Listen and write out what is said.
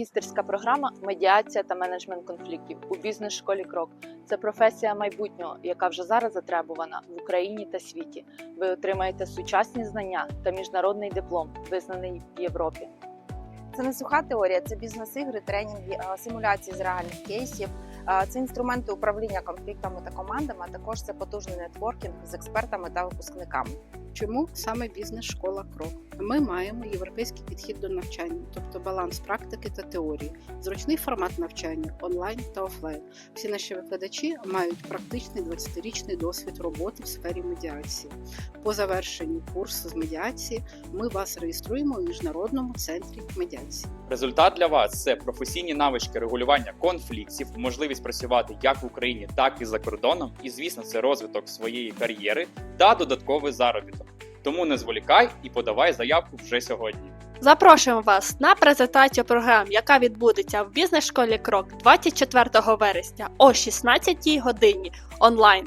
магістерська програма медіація та менеджмент конфліктів у бізнес-школі Крок. Це професія майбутнього, яка вже зараз затребувана в Україні та світі. Ви отримаєте сучасні знання та міжнародний диплом, визнаний в Європі. Це не суха теорія, це бізнес-ігри, тренінги, симуляції з реальних кейсів. Це інструменти управління конфліктами та командами, а також це потужний нетворкінг з експертами та випускниками. Чому саме бізнес-школа Крок? Ми маємо європейський підхід до навчання, тобто баланс практики та теорії, зручний формат навчання онлайн та офлайн. Всі наші викладачі мають практичний 20-річний досвід роботи в сфері медіації. По завершенню курсу з медіації ми вас реєструємо у міжнародному центрі медіації. Результат для вас це професійні навички регулювання конфліктів, можливість працювати як в Україні, так і за кордоном. І звісно, це розвиток своєї кар'єри та додатковий заробіток. Тому не зволікай і подавай заявку вже сьогодні. Запрошуємо вас на презентацію програм, яка відбудеться в бізнес-школі Крок 24 вересня о 16 годині онлайн.